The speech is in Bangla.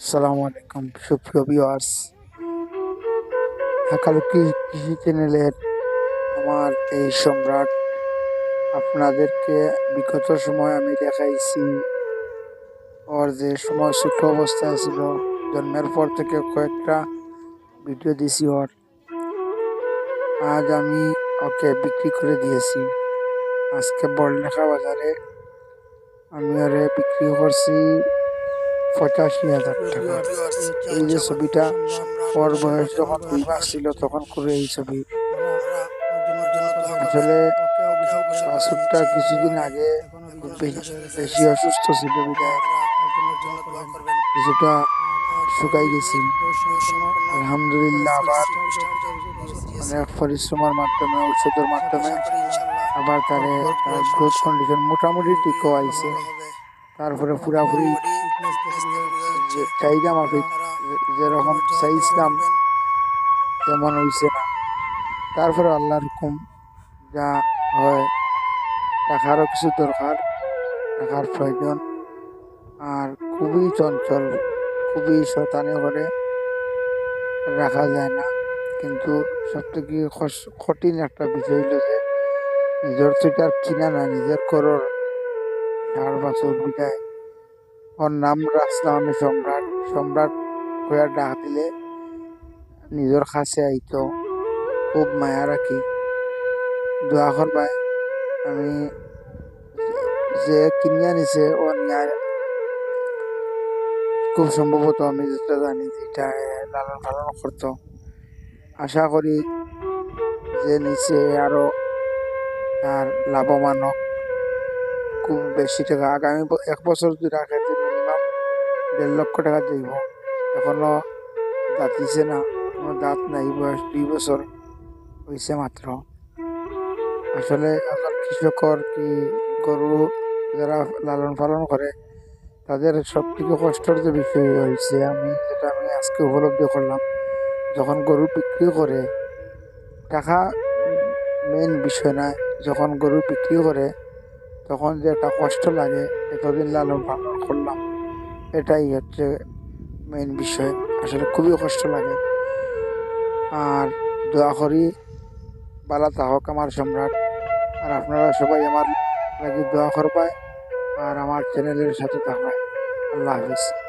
আসসালামু আলাইকুম, সুপ্রিয় ভিউয়ার্স হাকালুকি কৃষি চ্যানেলের আমার এই সম্রাট আপনাদেরকে বিগত সময় আমি দেখাইছি, ওর যে সময় ছোট অবস্থায় ছিল, জন্মের পর থেকে কয়েকটা ভিডিও দিছি ওর। আজ আমি ওকে বিক্রি করে দিয়েছি। আজকে বড়লেখা বাজারে আমি ওরে বিক্রি করছি। পঁচাশি হাজার টাকা। এই যে ছবিটা ওর বয়স যখন দুই মাস ছিল তখন করে এই ছবি। আসলে বাছুরটা কিছুদিন আগে বেশি অসুস্থ ছিল বিদায় কিছুটা শুকাই গেছি আলহামদুলিল্লাহ আবার অনেক পরিশ্রমের মাধ্যমে ওষুধের মাধ্যমে আবার তার গ্রোথ কন্ডিশন মোটামুটি টিকও আইছে তারপরে পুরাপুরি চাহিদা মাফিক যেরকম চাইছিলাম তেমন হইছে না। তারপরে আল্লাহর হুকুম যা হয়, টাকারও কিছু দরকার, টাকার প্রয়োজন। আর খুবই চঞ্চল, খুবই শতানি করে রাখা যায় না। কিন্তু সবথেকে কঠিন একটা বিষয় হইল যে, নিজের থেকে আর কিনা না, নিজের করর, চার বছর বিদায়। ওর নাম আমি সম্রাট। সম্রাট হয়ে ডাক দিলে নিজের কাছে আইতো, খুব মায়া রাখি। দোয়া করবাই আমি যে কিনিয়া নিছে ও নিয়ে খুব সম্ভবত আমি যেটা জানি যে এটা লালন পালন করতো। আশা করি যে নিচে আরও তার লাভবান হোক। খুব বেশি টাকা। আগামী এক বছর যদি রাখে দেড় লক্ষ টাকা দিব। এখনও দাঁতিছে না, কোনো দাঁত নাই, বয়স দুই বছর হয়েছে মাত্র। আসলে এখন কৃষকর কি গরু যারা লালন পালন করে, তাদের সব থেকে কষ্টের যে বিষয় হয়েছে, আমি যেটা আমি আজকে উপলব্ধি করলাম, যখন গরু বিক্রি করে, টাকা মেইন বিষয় না, যখন গরু বিক্রি করে, তখন যে একটা কষ্ট লাগে, এতদিন লালন পালন করলাম। এটাই হচ্ছে মেন বিষয়। আসলে খুবই কষ্ট লাগে। আর দোয়া করি, বালা তাহক আমার সম্রাট। আর আপনারা সবাই আমার লাগি দোয়া করবায় আর আমার চ্যানেলের সাথে থাকবায় আল্লাহ হাফিজ।